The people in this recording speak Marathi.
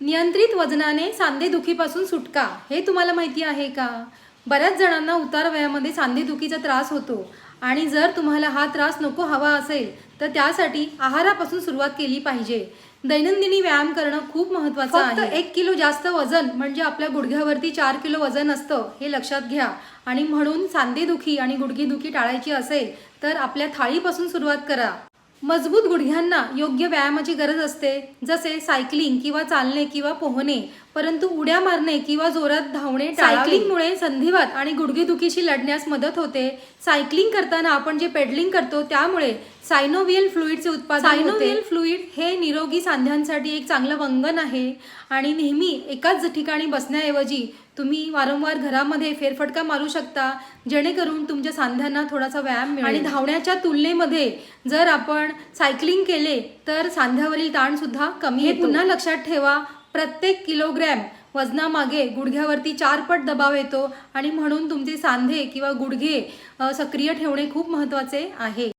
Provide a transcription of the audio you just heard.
नियंत्रित वजनाने सांधेदुखीपासून सुटका हे तुम्हाला माहिती आहे का? बऱ्याच जणांना उतार वयामध्ये सांधेदुखीचा त्रास होतो आणि जर तुम्हाला हा त्रास नको हवा असेल तर त्यासाठी आहारापासून सुरुवात केली पाहिजे. दैनंदिनी व्यायाम करणं खूप महत्वाचं आहे. एक किलो जास्त वजन म्हणजे आपल्या गुडघ्यावरती चार किलो वजन असतं हे लक्षात घ्या. आणि म्हणून सांधेदुखी आणि गुडघेदुखी टाळायची असेल तर आपल्या थाळीपासून सुरुवात करा. मजबूत गुडघ्यांना योग्य व्यायामाची गरज असते जसे सायकलिंग किंवा चालणे किंवा पोहणे परंतु उड्या मारणे किंवा जोरात धावणे सायकलिंगमुळे संधिवात आणि गुडघेदुखीशी लढण्यास मदत होते. सायकलिंग करताना आपण जे पेडलिंग करतो त्यामुळे सायनोवियल फ्लुईडचे उत्पादन सायनोवियल फ्लुईड हे निरोगी सांध्यांसाठी एक चांगलं वंगण आहे आणि नेहमी एकाच ठिकाणी बसण्याऐवजी तुम्ही वारंवार घरामध्ये फेरफटका मारू शकता जेणेकरून तुमच्या सांध्यांना थोडासा व्यायाम मिळेल. आणि धावण्याच्या तुलनेमध्ये जर आपण सायकलिंग केले तर सांध्यावरील ताण सुद्धा कमी हे पुन्हा लक्षात ठेवा प्रत्येक किलोग्रॅम वजनामागे गुडघ्यावरती चार पट दबाव येतो आणि म्हणून तुमचे सांधे किंवा गुडघे सक्रिय ठेवणे खूप महत्त्वाचे आहे.